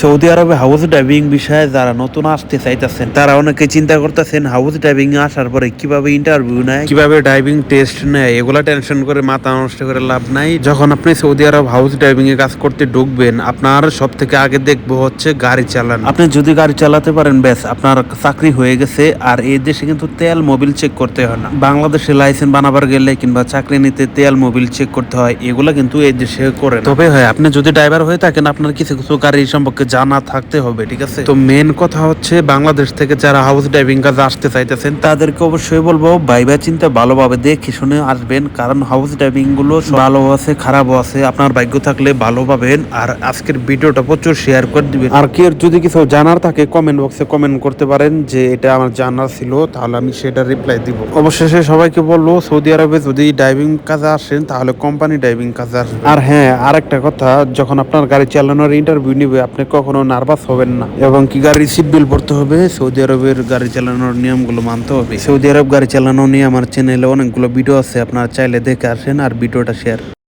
Saudi আরবে house driving বিষয়ে যারা নতুন আসতে চাইতেছেন তারা অনেকে চিন্তা করতেছেন হাউস ড্রাইভিং আসার পরে কীভাবে ইন্টারভিউ নেয়? কীভাবে ড্রাইভিং টেস্ট নেয়? এগুলা টেনশন করে মাথা নষ্ট করে লাভ নাই। যখন আপনি সৌদি আরব হাউস ড্রাইভিং এ কাজ করতে ঢুকবেন আপনার সব থেকে আগে দেখব হচ্ছে গাড়ি চালান। আপনি যদি গাড়ি চালাতে পারেন ব্যাস আপনার চাকরি হয়ে গেছে। আর এই দেশে কিন্তু তেল মোবিল চেক করতে হয় না। বাংলাদেশে লাইসেন্স বানাবার গেলে কিংবা চাকরি নিতে তেল মোবিল চেক করতে হয় এগুলা কিন্তু এই দেশে করে তবে হয় আপনি যদি ড্রাইভার হয়ে থাকেন আপনার কিছু কিছু গাড়ি সম্পর্কে জানা থাকতে হবে ঠিক আছে? তো মেন কথা হচ্ছে বাংলাদেশ থেকে যারা হাউস ড্রাইভিং কাজে আসতে চাইতেছেন তাদেরকে অবশ্যই বলব ভাইবা চিন্তা ভালোভাবে দেখে শুনে আসবেন কারণ হাউস ড্রাইভিংগুলো ভালো আছে খারাপও আছে আপনার ভাগ্য থাকলে ভালো পাবেন। আর আজকের ভিডিওটা প্রচুর শেয়ার করে দিবেন। আর কি যদি কিছু জানার থাকে কমেন্ট বক্সে কমেন্ট করতে পারেন যে এটা আমার জানার ছিল তাহলে আমি সেটা রিপ্লাই দিব। অবশেষে সবাইকে বলব সৌদি আরবে যদি ড্রাইভিং কাজে আসেন তাহলে কোম্পানি ড্রাইভিং কাজে আসবেন। আর হ্যাঁ আরেকটা কথা যখন আপনার গাড়ি চালানোর ইন্টারভিউ নিবে আপনি কখনো নার্ভাস হবেন না। এবং কি গাড়ি সিট বিল পড়তে হবে? সৌদি আরবের গাড়ি চালানোর নিয়মগুলো মানতে হবে। সৌদি আরব গাড়ি চালানো নিয়ে আমার চ্যানেলে অনেকগুলো ভিডিও আছে, আপনারা চাইলে দেখে আসেন আর ভিডিওটা শেয়ার